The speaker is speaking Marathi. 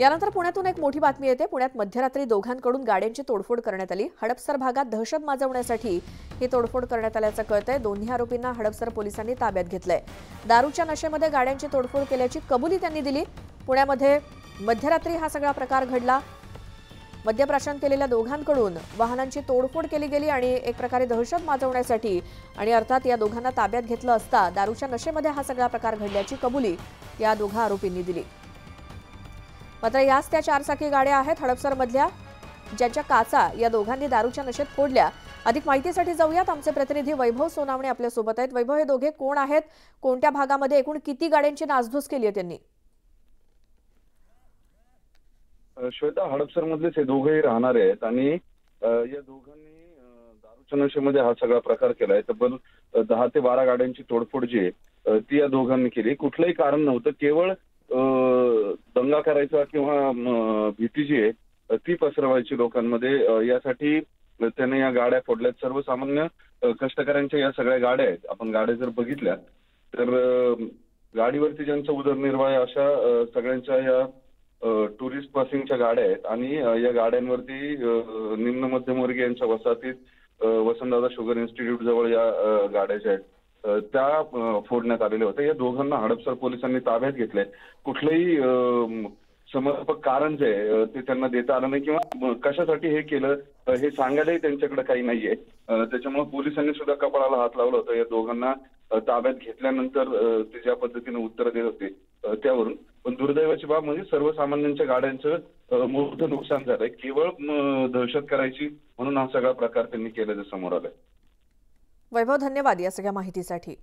यानंतर पुण्यातून एक मोठी बातमी येते. पुण्यात मध्यरात्री दोघांकडून गाड्यांची तोडफोड करण्यात आली. हडपसर भागात दहशत माजवण्यासाठी ही तोडफोड करण्यात आल्याचं कळतंय. दोन्ही आरोपींना हडपसर पोलिसांनी ताब्यात घेतलंय. दारूच्या नशेमध्ये गाड्यांची तोडफोड केल्याची कबुली त्यांनी दिली. पुण्यामध्ये मध्यरात्री हा सगळा प्रकार घडला. मद्यप्राशन केलेल्या दोघांकडून वाहनांची तोडफोड केली गेली आणि एक प्रकारे दहशत माजवण्यासाठी आणि अर्थात या दोघांना ताब्यात घेतलं असता दारूच्या नशेमध्ये हा सगळा प्रकार घडल्याची कबुली या दोघा आरोपींनी दिली. मात्र याच त्या चारचाकी गाड्या आहेत हडपसरमधल्या ज्यांच्या काचा या दोघांनी दारूच्या नशेत फोडल्या. अधिक माहितीसाठी जाऊयात. आमचे प्रतिनिधी वैभव सोनावणे आपल्यासोबत आहेत. वैभव हे दोघे कोण आहेत? कोणत्या भागामध्ये एकूण किती गाड्यांची नासधूस केली आहे त्यांनी? श्वेता हडपसर मधलेच हे दोघेही राहणारे आहेत आणि या दोघांनी दारूच्या नशेमध्ये हा सगळा प्रकार केलाय. तब्बल दहा ते बारा गाड्यांची तोडफोड जी आहे ती या दोघांनी केली. कुठलंही कारण नव्हतं. केवळ दंगा करायचा किंवा भीती जी आहे ती पसरवायची लोकांमध्ये. यासाठी त्याने या गाड्या फोडल्यात. सर्वसामान्य कष्टकऱ्यांच्या या सगळ्या गाड्या आहेत. आपण गाड्या जर बघितल्या तर गाडीवरती ज्यांचा उदरनिर्वाह आहे अशा सगळ्यांच्या या टुरिस्ट पासिंगच्या गाड्या आहेत. आणि या गाड्यांवरती निम्न मध्यमवर्गीयांच्या वसाहतीत वसंतदादा शुगर इन्स्टिट्यूट जवळ या गाड्या ज्या आहेत त्या फोडण्यात आलेल्या होत्या या दोघांना हडपसर पोलिसांनी ताब्यात घेतलंय. कुठलंही समर्पक कारण जे आहे ते त्यांना देता आलं नाही किंवा कशासाठी हे केलं हे सांगायलाही त्यांच्याकडे काही नाहीये. त्याच्यामुळे पोलिसांनी सुद्धा कपाळाला हात लावला होता. या दोघांना ताब्यात घेतल्यानंतर ते ज्या पद्धतीने उत्तर देत होते त्यावरून. पण दुर्दैवाची बाब म्हणजे सर्वसामान्यांच्या गाड्यांचं मोठं नुकसान झालंय. केवळ दहशत करायची म्हणून हा सगळा प्रकार त्यांनी केल्याचं समोर आलाय. वैभव धन्यवाद या सगळ्या माहितीसाठी.